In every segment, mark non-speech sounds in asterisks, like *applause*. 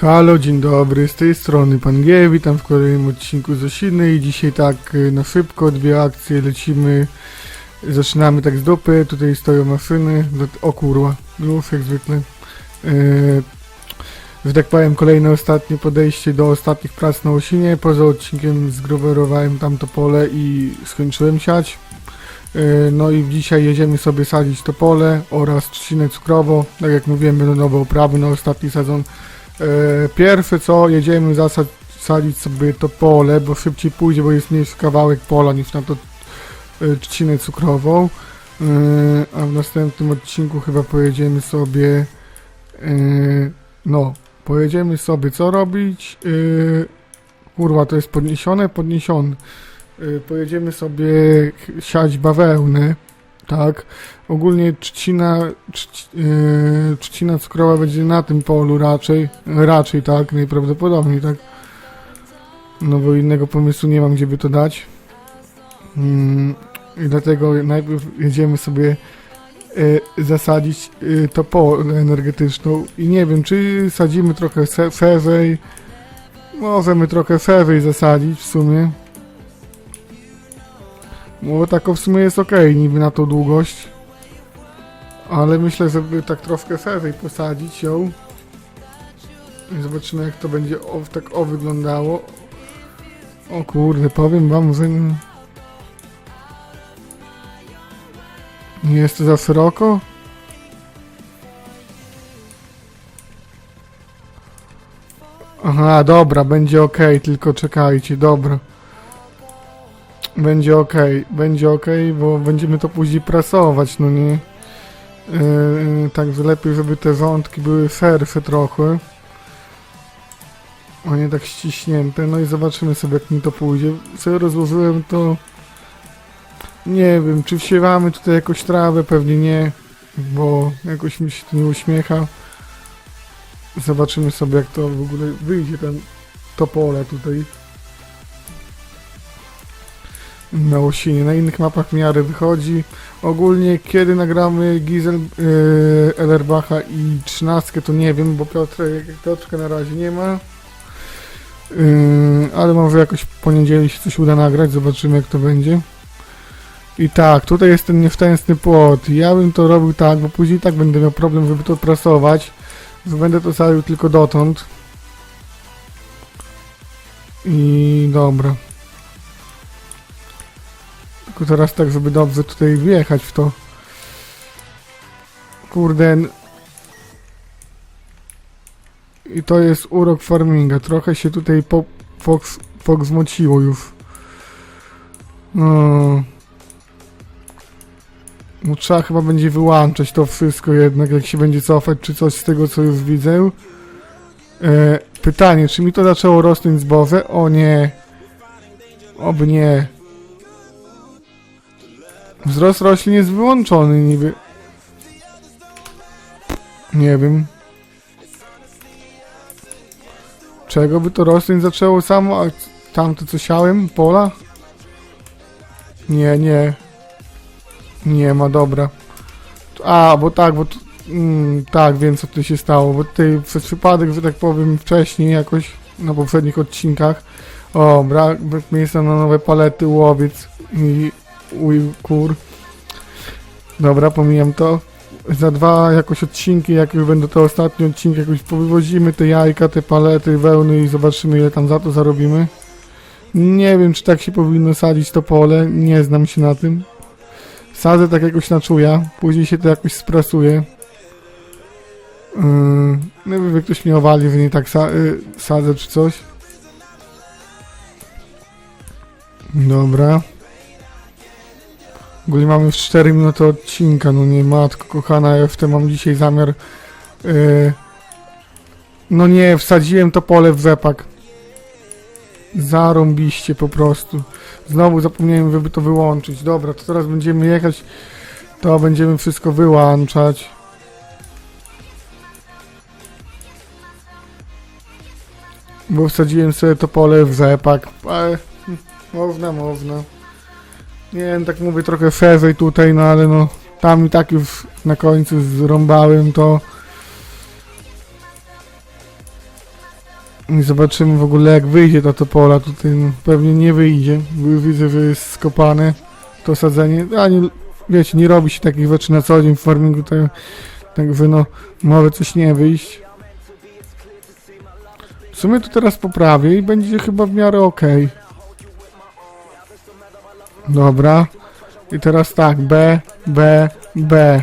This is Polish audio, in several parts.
Halo, dzień dobry, z tej strony Pan G, witam w kolejnym odcinku z Osiny i dzisiaj tak y, na szybko, dwie akcje, lecimy, zaczynamy tak z dupy, tutaj stoją maszyny, za- o kurwa, znów jak zwykle. Yy, że tak powiem, kolejne ostatnie podejście do ostatnich prac na Osinie, poza odcinkiem zgrowerowałem tam to pole i skończyłem siać. Yy, No i dzisiaj jedziemy sobie sadzić to pole oraz trzcinę cukrową, tak jak mówiłem, będą nowe uprawy na ostatni sezon. E, Pierwsze co, jedziemy zasad, sadzić sobie to pole, bo szybciej pójdzie, bo jest mniejszy kawałek pola niż na to e, trzcinę cukrową. E, A w następnym odcinku chyba pojedziemy sobie, no, pojedziemy sobie co robić? Kurwa, to jest podniesione? Podniesione. Pojedziemy sobie siać bawełnę, tak? Ogólnie trzcina, trzc, yy, trzcina cukrowa będzie na tym polu raczej, raczej tak, najprawdopodobniej tak. No bo innego pomysłu nie mam, gdzie by to dać. Mm, I dlatego najpierw jedziemy sobie yy, zasadzić yy, to pole energetyczną i nie wiem, czy sadzimy trochę se- możemy trochę szerzej zasadzić w sumie. Bo tak w sumie jest ok, niby na tą długość. Ale myślę, żeby tak troszkę szerzej posadzić ją. I zobaczymy jak to będzie o, tak o wyglądało. O kurde, powiem wam, że nie- jest to za szeroko. Aha, dobra, będzie ok, tylko czekajcie, dobra. Będzie ok, będzie ok, bo będziemy to później prasować, no nie? Yy, także lepiej, żeby te wątki były szersze trochę. A nie tak ściśnięte. No i zobaczymy sobie, jak mi to pójdzie. Co rozłożyłem to... Nie wiem, czy wsiewamy tutaj jakoś trawę? Pewnie nie, bo jakoś mi się to nie uśmiecha. Zobaczymy sobie, jak to w ogóle wyjdzie, ten, to pole tutaj. Na osinie. Na innych mapach w miarę wychodzi. Ogólnie kiedy nagramy Gizel yy, Ellerbacha i 13 to nie wiem, bo Piotr, Piotrka na razie nie ma. Yy, ale może jakoś w poniedziałek się coś uda nagrać, zobaczymy jak to będzie. I tak, tutaj jest ten nieszczęsny płot. Ja bym to robił tak, bo później tak będę miał problem, żeby to prasować. Będę to sadził tylko dotąd. I dobra. Teraz tak, żeby dobrze tutaj wjechać w to. Kurde. I to jest urok farminga. Trochę się tutaj po, fox, foxmociło już. No. No trzeba chyba będzie wyłączać to wszystko jednak, jak się będzie cofać, czy coś z tego, co już widzę. E, pytanie, czy mi to zaczęło rosnąć zboże? O nie. Oby nie. Wzrost roślin jest wyłączony niby. Nie wiem. Czego by to roślin zaczęło samo, a tamto co siałem? Pola? Nie, nie. Nie ma, dobra. A, bo tak, bo tu, mm, tak, wiem co tu się stało, bo tutaj przez przypadek, że tak powiem, wcześniej jakoś na poprzednich odcinkach o, brak, brak miejsca na nowe palety, łowiec i uj, kur. Dobra, pomijam to. Za dwa jakoś odcinki, jak już będą te ostatnie odcinki, jakoś powywozimy te jajka, te palety, wełny i zobaczymy ile tam za to zarobimy. Nie wiem, czy tak się powinno sadzić to pole, nie znam się na tym. Sadzę tak jakoś na czuja, później się to jakoś sprasuje. Yy, nie wiem, jak ktoś mnie owali, że nie tak sa y, sadzę czy coś. Dobra. Ogólnie mamy już 4 minuty odcinka, no nie matko kochana, ja w tym mam dzisiaj zamiar yy, No nie, wsadziłem to pole w rzepak Zarąbiście po prostu. Znowu zapomniałem, żeby to wyłączyć. Dobra, to teraz będziemy jechać To będziemy wszystko wyłączać. Bo wsadziłem sobie to pole w rzepak ale hm, Można, można nie wiem, tak mówię trochę szerzej tutaj, no ale no tam i tak już na końcu zrąbałem to I zobaczymy w ogóle jak wyjdzie ta topola. Tutaj no, pewnie nie wyjdzie, bo już widzę, że jest skopane to sadzenie. A nie, wiecie, nie robi się takich rzeczy na co dzień w farmingu, tak, także no, może coś nie wyjść. W sumie to teraz poprawię i będzie chyba w miarę ok. Dobra. I teraz tak, B, B, B.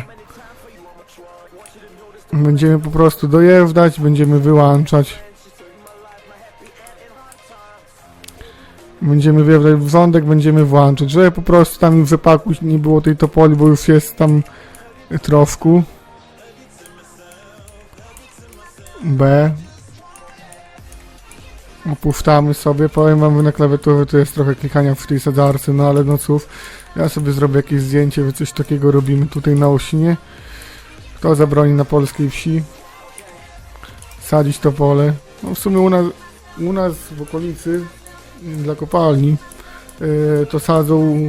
Będziemy po prostu dojeżdżać, będziemy wyłączać. Będziemy wjeżdżać w rządek, będziemy włączać, żeby po prostu tam w wypaku nie było tej topoli, bo już jest tam troszkę. B. Opuszczamy sobie, powiem wam na klawiaturze to jest trochę klikania w tej sadzarce, no ale no cóż, ja sobie zrobię jakieś zdjęcie, że coś takiego robimy tutaj na osinie. Kto zabroni na polskiej wsi? Sadzić to pole? No w sumie u nas, u nas w okolicy dla kopalni yy, to sadzą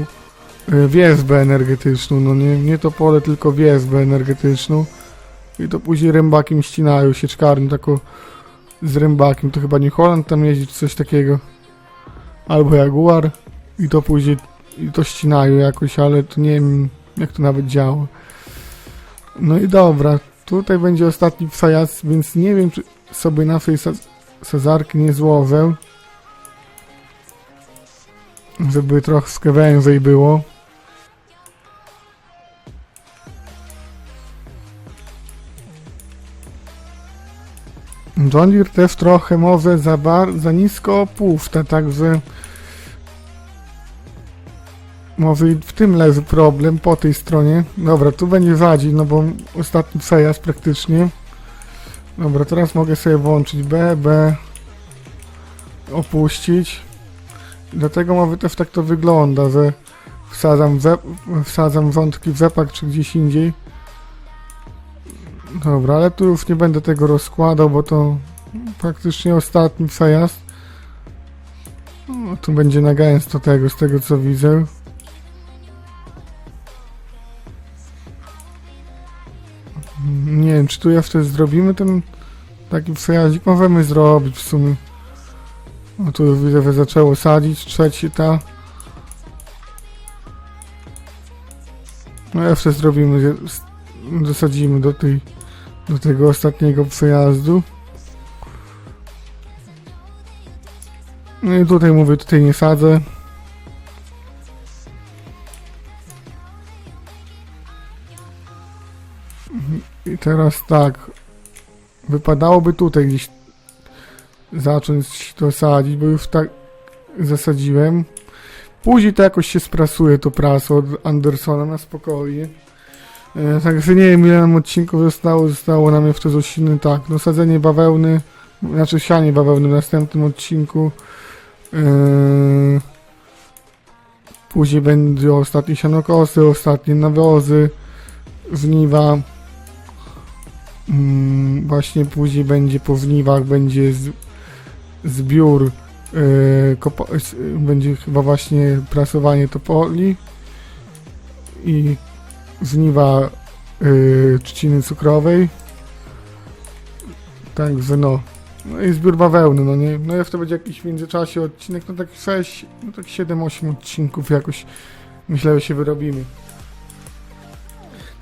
yy, wierzbę energetyczną, no nie, nie to pole, tylko wierzbę energetyczną. I to później rębakiem ścinają sieczkarnią taką z rębakiem, to chyba nie Holand tam jeździ czy coś takiego albo Jaguar i to później i to ścinają jakoś, ale to nie wiem jak to nawet działa. No i dobra, tutaj będzie ostatni przejazd, więc nie wiem, czy sobie na tej sadzarki nie złożę. Żeby trochę wężej było. Deere też trochę może za, bar- za nisko opuszcza, także może i w tym leży problem po tej stronie. Dobra, tu będzie wadzić, no bo ostatni przejazd praktycznie. Dobra, teraz mogę sobie włączyć B, B, opuścić. Dlatego może też tak to wygląda, że wsadzam, wsadzam wątki w zepak czy gdzieś indziej. Dobra, ale tu już nie będę tego rozkładał, bo to praktycznie ostatni przejazd. No, tu będzie na gęsto tego, z tego co widzę. Nie wiem, czy tu jeszcze zrobimy ten taki przejazdzik. Możemy zrobić w sumie. No tu już widzę, że zaczęło sadzić. Trzeci ta. No jeszcze zrobimy, dosadzimy do tej, do tego ostatniego przejazdu. No i tutaj mówię, tutaj nie sadzę. I teraz tak. Wypadałoby tutaj gdzieś zacząć to sadzić, bo już tak zasadziłem. Później to jakoś się sprasuje to praso od Andersona na spokojnie. E, Także nie wiem ile nam odcinków zostało, zostało nam jeszcze z osiny, tak, no sadzenie bawełny, znaczy sianie bawełny w następnym odcinku. E, Później będzie ostatnie sianokosy, ostatnie nawozy, żniwa. Mm, właśnie później będzie po żniwach, będzie z, zbiór, yy, będzie chyba właśnie prasowanie topoli i żniwa yy, trzciny cukrowej. Także no. No i zbiór bawełny, no nie? No jeszcze będzie jakiś w międzyczasie odcinek, no tak 6, no tak 7-8 odcinków jakoś myślę, że się wyrobimy.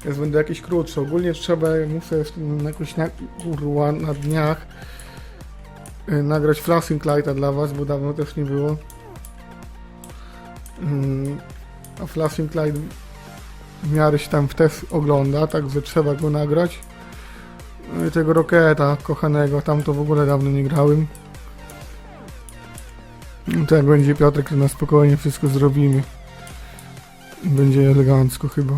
Teraz będę jakieś krótsze. Ogólnie trzeba, muszę tym jakoś na, kurwa, na dniach y, nagrać Flashing Lighta dla was, bo dawno też nie było. Ym, a Flashing Light w miarę się tam też ogląda, także trzeba go nagrać. No tego Rocketa kochanego, tam to w ogóle dawno nie grałem. No to jak będzie Piotrek, to na spokojnie wszystko zrobimy. Będzie elegancko chyba.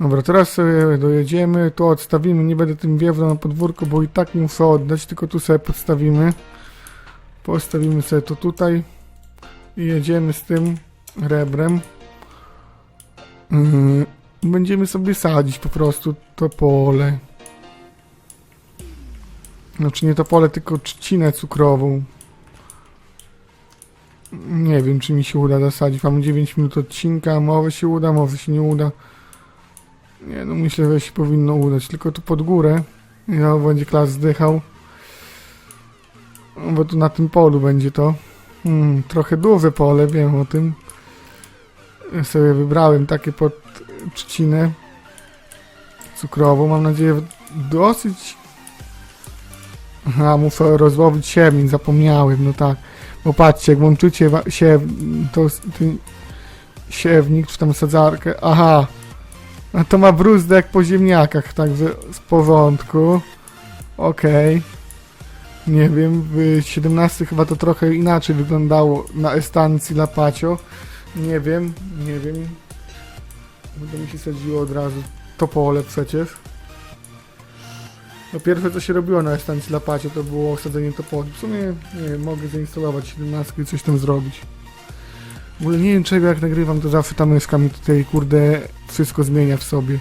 Dobra, teraz sobie dojedziemy, tu odstawimy, nie będę tym wjeżdżał na podwórko, bo i tak muszę oddać, tylko tu sobie podstawimy. Postawimy sobie to tutaj i jedziemy z tym rebrem. Yy, Będziemy sobie sadzić po prostu to pole. Znaczy nie to pole, tylko trzcinę cukrową. Nie wiem, czy mi się uda zasadzić. Mam 9 minut odcinka, może się uda, może się nie uda. Nie no, myślę, że się powinno udać. Tylko tu pod górę. Ja będzie klas zdychał. Bo tu na tym polu będzie to. Hmm, trochę duże pole, wiem o tym. Sobie wybrałem takie pod trzcinę cukrową. Mam nadzieję, dosyć. Aha, muszę rozłowić siemień, zapomniałem, no tak. Bo patrzcie, jak włączycie siew, to ty, siewnik, czy tam sadzarkę. Aha, a to ma bruzdę jak po ziemniakach, także z porządku. Okej. Nie wiem, w 17 chyba to trochę inaczej wyglądało na estancji Lapacio. Nie wiem, nie wiem. Bo to mi się sadziło od razu to pole przecież. No pierwsze co się robiło na estancji Lapacio to było sadzenie topoli. W sumie nie wiem, mogę zainstalować 17 i coś tam zrobić. W ogóle nie wiem czego jak nagrywam to zawsze ta myszka mi tutaj kurde wszystko zmienia w sobie.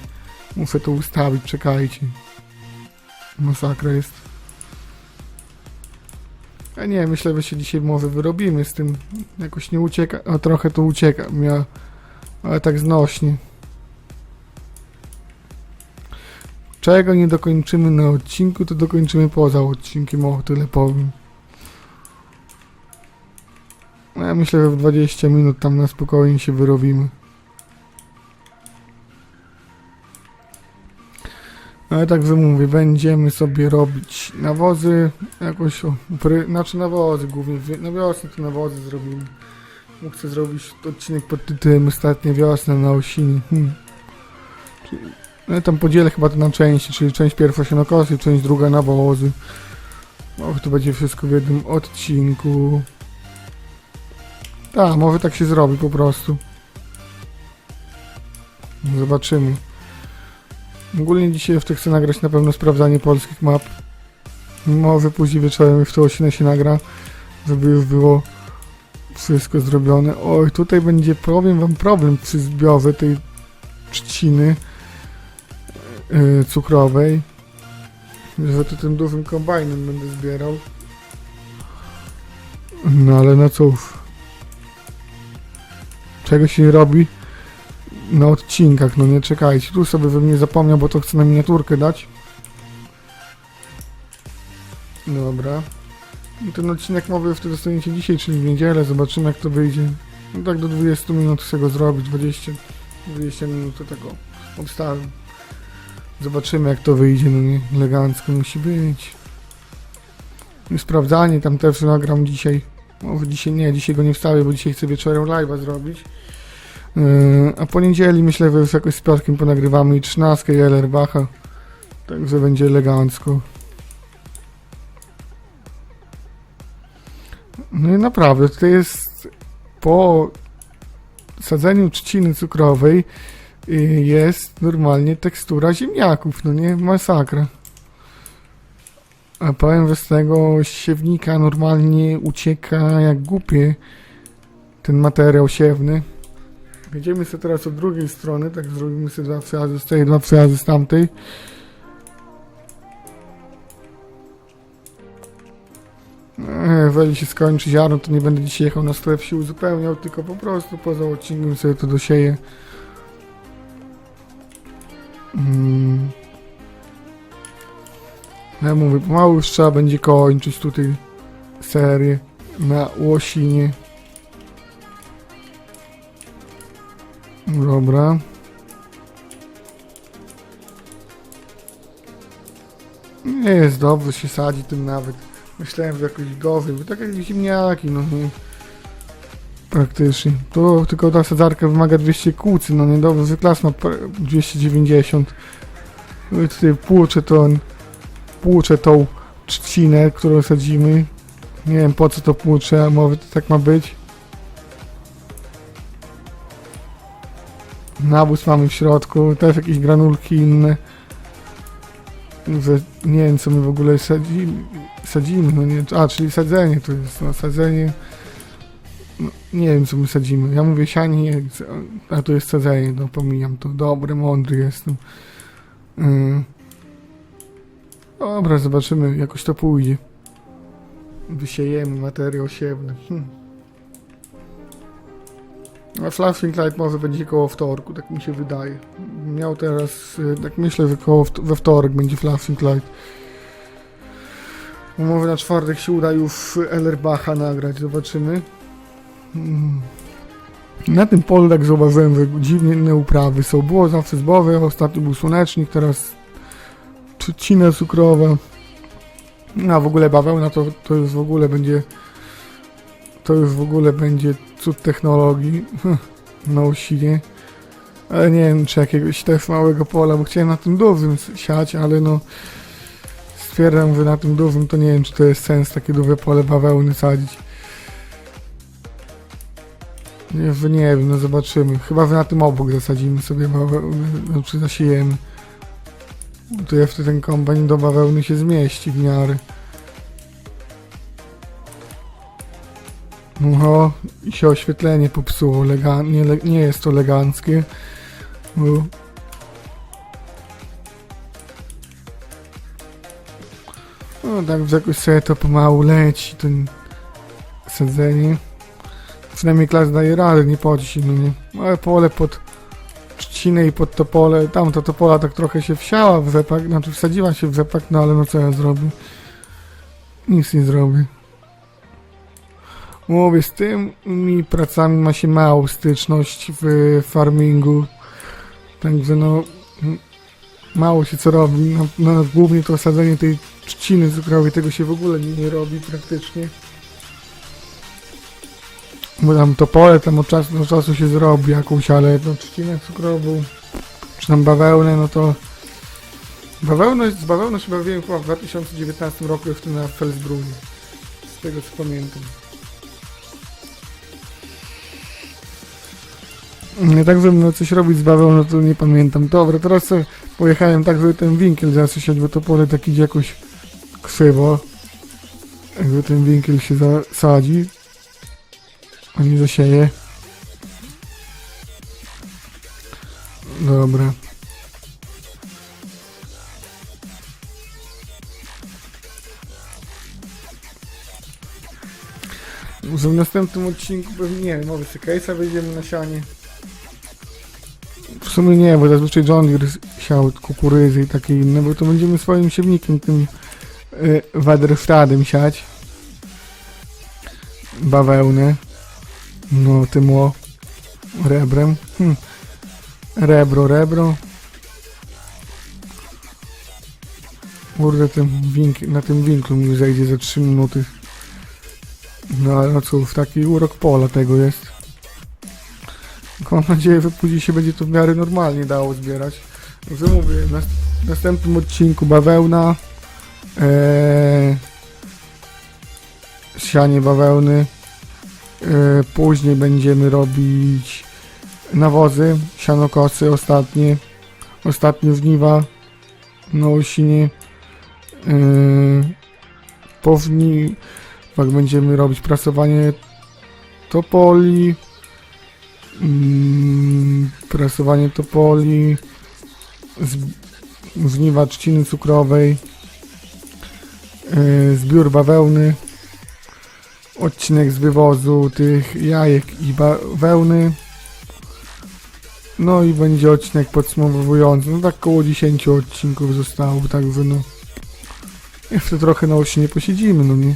Muszę to ustawić, czekajcie. Masakra jest. A nie, myślę, że się dzisiaj może wyrobimy z tym. Jakoś nie ucieka, a trochę to ucieka, ja, ale tak znośnie. Czego nie dokończymy na odcinku, to dokończymy poza odcinkiem, o tyle powiem. Ja myślę, że w 20 minut tam na spokojnie się wyrobimy. Ale tak, że mówię, będziemy sobie robić nawozy, jakoś, o, pry, znaczy nawozy głównie, na wiosnę to nawozy zrobimy. Chcę zrobić odcinek pod tytułem Ostatnia wiosna na Osini. Hmm. No tam podzielę chyba to na części, czyli część pierwsza się nakosy, część druga nawozy. Może to będzie wszystko w jednym odcinku. Tak, może tak się zrobi po prostu. Zobaczymy. Ogólnie dzisiaj tych chcę nagrać na pewno sprawdzanie polskich map. Może później wieczorem w to osinę się nagra, żeby już było wszystko zrobione. Oj, tutaj będzie, powiem wam, problem przy zbiorze tej trzciny yy, cukrowej. Że to tym dużym kombajnem będę zbierał. No ale no cóż. Czego się nie robi? Na odcinkach, no nie czekajcie. Tu sobie bym nie zapomniał, bo to chcę na miniaturkę dać. Dobra. I ten odcinek mowy wtedy dostaniecie dzisiaj, czyli w niedzielę. Zobaczymy jak to wyjdzie. No tak do 20 minut chcę go zrobić. 20, 20 minut to obstawiam. Zobaczymy jak to wyjdzie, no nie. Elegancko musi być. I sprawdzanie tam też nagram dzisiaj. Może dzisiaj nie, dzisiaj go nie wstawię, bo dzisiaj chcę wieczorem live'a zrobić. Yy, a poniedzieli myślę, że już jakoś z Piotrkiem ponagrywamy i 13 i Ellerbacha. Także będzie elegancko. No i naprawdę, to jest po sadzeniu trzciny cukrowej yy, jest normalnie tekstura ziemniaków, no nie? Masakra. A powiem, że z tego siewnika normalnie ucieka jak głupie ten materiał siewny. Będziemy sobie teraz od drugiej strony, tak zrobimy sobie dwa przejazdy z tej, dwa przejazdy z tamtej. Jeżeli się skończy ziarno, to nie będę dzisiaj jechał na sklep się uzupełniał, tylko po prostu poza odcinkiem sobie to dosieję. Mm. Ja mówię, pomału już trzeba będzie kończyć tutaj serię na Łosinie. Dobra. Nie jest dobrze, się sadzi tym nawet. Myślałem, że jakoś gorzej, bo tak jak ziemniaki, no nie. Praktycznie. To tylko ta sadzarka wymaga 200 kłócy, no niedobrze, że klas ma pre- 290. No tutaj płuczę tą, płuczę tą trzcinę, którą sadzimy. Nie wiem po co to płuczę, może to tak ma być. Nawóz mamy w środku, też jakieś granulki inne. Nie wiem co my w ogóle sadzimy, sadzimy no nie, a czyli sadzenie to jest, no sadzenie. No, nie wiem co my sadzimy, ja mówię sianie, nie, a to jest sadzenie, no pomijam to, dobry, mądry jestem. Yy. Dobra, zobaczymy, jakoś to pójdzie. Wysiejemy materiał siewny. Hm. Flashing Light może będzie koło wtorku, tak mi się wydaje. Miał teraz, y, tak myślę, że koło, we wtorek będzie Flashing Light. Może na czwartek się uda już Ellerbacha nagrać, zobaczymy. Mm. Na tym polu tak zauważyłem, że dziwne uprawy są. Było zawsze zboże, ostatnio był słonecznik, teraz trzcina cukrowa. No, A w ogóle bawełna to, to w ogóle będzie to już w ogóle będzie cud technologii na osinie. Ale nie wiem, czy jakiegoś też małego pola, bo chciałem na tym dużym siać, ale no stwierdzam, że na tym dużym to nie wiem, czy to jest sens takie duże pole bawełny sadzić. Nie, nie wiem, no zobaczymy. Chyba, że na tym obok zasadzimy sobie bawełnę, znaczy zasiejemy. To jeszcze ten kombajn do bawełny się zmieści w miarę. No, i się oświetlenie popsuło. Nie, nie jest to eleganckie. Bo... No tak w jakoś sobie to pomału leci, ten sadzenie. Przynajmniej klas daje radę, nie poci, no nie. Ale pole pod trzcinę i pod to pole, tamto to pola tak trochę się wsiała w rzepak, znaczy wsadziła się w rzepak, no ale no co ja zrobię? Nic nie zrobię. Mówię, z tymi pracami ma się małą styczność w farmingu. Także no, mało się co robi. No, no, głównie to sadzenie tej trzciny cukrowej, tego się w ogóle nie, nie robi praktycznie. Bo tam to pole tam od czasu do czasu się zrobi jakąś, ale no, trzcinę cukrową, czy tam bawełnę, no to bawełnę, z bawełną się bawiłem chyba w 2019 roku w tym na Felsbrunie. Z tego co pamiętam. Tak, miał coś robić z bawełną, to nie pamiętam. Dobra, teraz sobie pojechałem tak, żeby ten winkiel zasiać, bo to pole tak idzie jakoś krzywo. Jakby ten winkiel się zasadzi, a nie zasieje. Dobra. W następnym odcinku pewnie nie może Sycase'a wejdziemy na sianie. Sumie nie, bo zazwyczaj John Deere siał kukurydzy i takie inne, bo to będziemy swoim siewnikiem, tym y, Waderstadem siać. Bawełnę. No, tym o rebrem. Hm. Rebro, rebro. Kurde, ten wink, na tym winklu mi zejdzie za 3 minuty. No ale no cóż, taki urok pola tego jest. Mam nadzieję, że później się będzie to w miarę normalnie dało zbierać. Że mówię, w następnym odcinku bawełna, ee, sianie bawełny, e, później będziemy robić nawozy, sianokosy ostatnie, ostatnie żniwa na osinie, e, po żni- jak będziemy robić prasowanie topoli, mm, prasowanie topoli, żniwa trzciny cukrowej, yy, zbiór bawełny, odcinek z wywozu tych jajek i bawełny, no i będzie odcinek podsumowujący, no tak koło 10 odcinków zostało, także no jeszcze trochę na osi nie posiedzimy, no nie.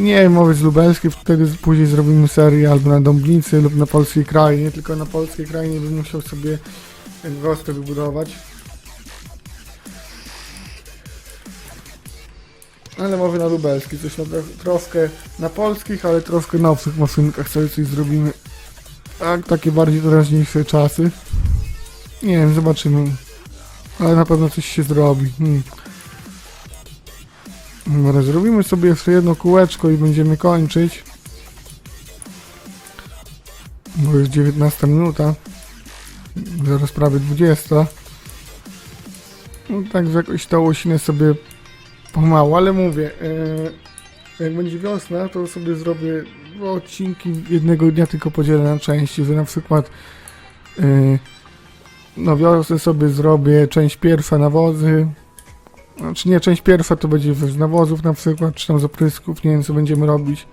Nie mowy z lubelskiej, wtedy później zrobimy serię albo na Dąblicy lub na polskiej krainie, tylko na polskiej krainie bym musiał sobie wioskę wybudować. Ale mowy na lubelskiej, coś na tro- troszkę na polskich, ale troszkę na obcych maszynkach sobie coś zrobimy. Tak, takie bardziej teraźniejsze czasy. Nie wiem, zobaczymy. Ale na pewno coś się zrobi. Hmm. Dobra, zrobimy sobie jeszcze jedno kółeczko i będziemy kończyć. Bo już 19 minuta. Zaraz prawie 20. No tak jakoś tą łosinę sobie pomału, ale mówię, e, jak będzie wiosna, to sobie zrobię odcinki jednego dnia tylko podzielę na części, że na przykład e, na wiosnę sobie zrobię część pierwsza nawozy, znaczy nie, część pierwsza to będzie z nawozów na przykład, czy tam z oprysków, nie wiem co będziemy robić.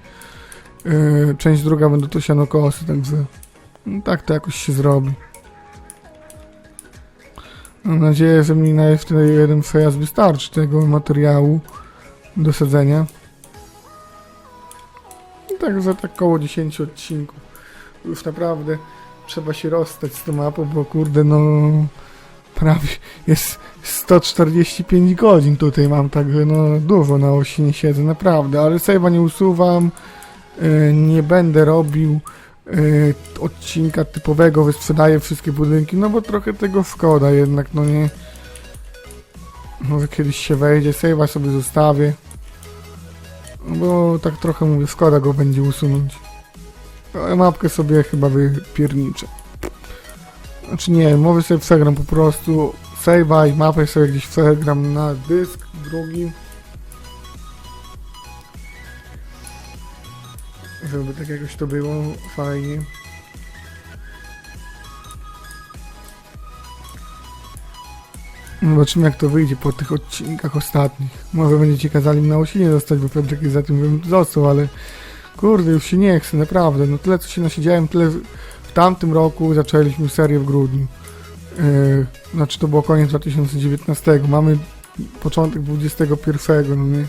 Yy, część druga będą to sianokosy, także no, tak to jakoś się zrobi. Mam nadzieję, że mi na jeden przejazd wystarczy tego materiału do sadzenia. tak za tak koło 10 odcinków. Już naprawdę trzeba się rozstać z tą mapą, bo kurde no prawie jest 145 godzin tutaj mam, także no dużo na osi nie siedzę, naprawdę, ale save'a nie usuwam, yy, nie będę robił yy, odcinka typowego, wysprzedaję wszystkie budynki, no bo trochę tego szkoda jednak, no nie. Może kiedyś się wejdzie, save'a sobie zostawię. Bo tak trochę mówię, szkoda go będzie usunąć. Ale mapkę sobie chyba wypierniczę. Znaczy nie, mowy sobie przegram po prostu. Save'a i mapę sobie gdzieś przegram na dysk drugi. Żeby tak jakoś to było fajnie. Zobaczymy jak to wyjdzie po tych odcinkach ostatnich. Może będziecie kazali mi na osinie zostać, bo Piotrek za tym, bym został, ale kurde, już się nie chce, naprawdę. No tyle co się nasiedziałem, tyle w tamtym roku zaczęliśmy serię w grudniu. Yy, znaczy to było koniec 2019. Mamy początek 21, no nie.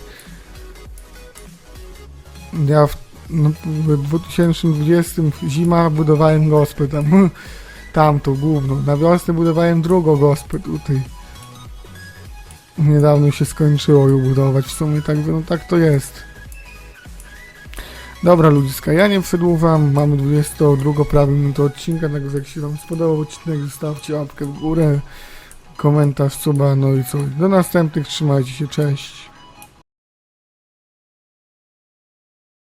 Ja w, no, w 2020 zima budowałem gospę tam. *laughs* Tamto główną. Na wiosnę budowałem drugą gospę tutaj. Niedawno się skończyło ją budować w sumie, tak, no tak to jest. Dobra ludziska, ja nie przedłużam, mamy 22 prawie minutę odcinka, także jak się wam spodobał odcinek, zostawcie łapkę w górę, komentarz, suba, no i co. Do następnych, trzymajcie się, cześć.